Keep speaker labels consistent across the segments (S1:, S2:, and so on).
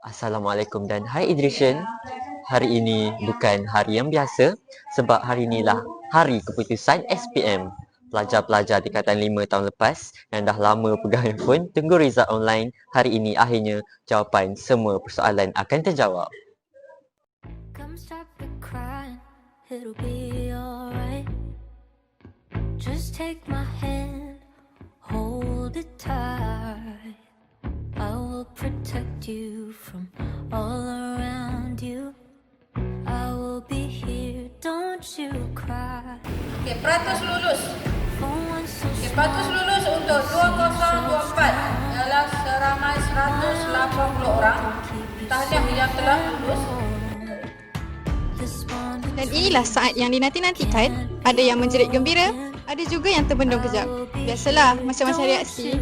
S1: Assalamualaikum dan hai Idrishan. Hari ini bukan hari yang biasa sebab hari inilah hari keputusan SPM. Pelajar-pelajar tingkatan 5 tahun lepas yang dah lama pegang handphone tunggu result online. Hari ini akhirnya jawapan semua persoalan akan terjawab.
S2: Come stop the it'll be alright. Just take my hand, hold it tight. Will protect you from all around you. I will be here, don't you cry.
S3: Okey, peratus lulus. Okey, peratus lulus untuk 2024 ialah seramai 180 orang. Tahniah yang telah lulus.
S4: Dan inilah saat yang dinanti-nantikan. Ada yang menjerit gembira, ada juga yang terbendung kejap. Biasalah macam-macam reaksi.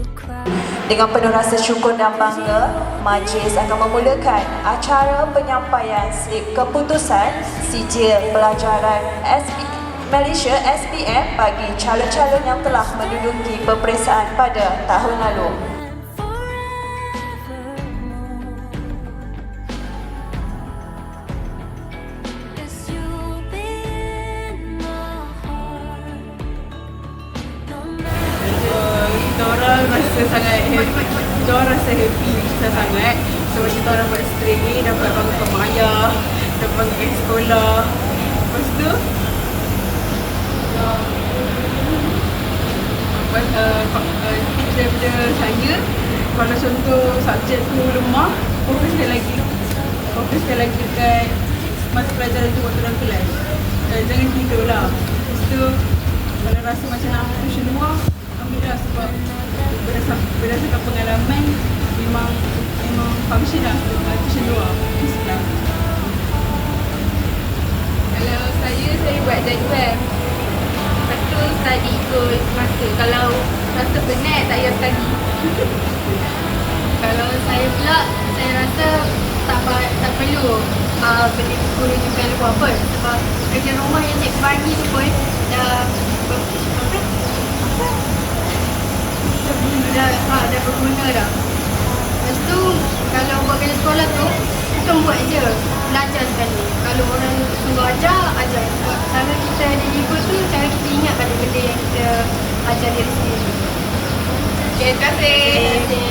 S5: Dengan penuh rasa syukur dan bangga, Majlis akan memulakan acara penyampaian slip keputusan sijil pelajaran SP Malaysia SPM bagi calon-calon yang telah menduduki peperiksaan pada tahun lalu.
S6: Rasa sangat happy. Kita orang rasa happy kita sangat. Sebab kita orang buat straight A dapat bangun mak ayah dapat bangun pergi sekolah. Lepas tu uh, apa, uh, daripada saya. Kalau contoh subjek tu lemah fokuskan lagi. Fokuskan lagi dekat mata pelajaran tu waktu dalam kelas. Uh, jangan tidur lah. Lepas tu kalau rasa macam nak tuition luar ambil lah sebab berdasarkan, berdasarkan pengalaman memang memang function lah uh, tuition luar.
S7: Kalau saya, saya buat jadual. Lepas tu study ikut masa. Kalau rasa penat, tak payah study. Kalau saya pula, saya rasa tak, tak perlu uh, beli buku rujukan luar pun. Sebab kerja rumah yang cikgu bagi tu pun dah? Apa? Dah, ha, dah berguna dah. Lepas tu, kalau buat kerja sekolah tu, bukan buat je. Belajar sekali. Kalau orang suruh ajar, ajar. Sebab cara kita deliver tu, cara kita ingat pada benda yang kita ajar diri sendiri. Okay, terima kasih. Terima kasih.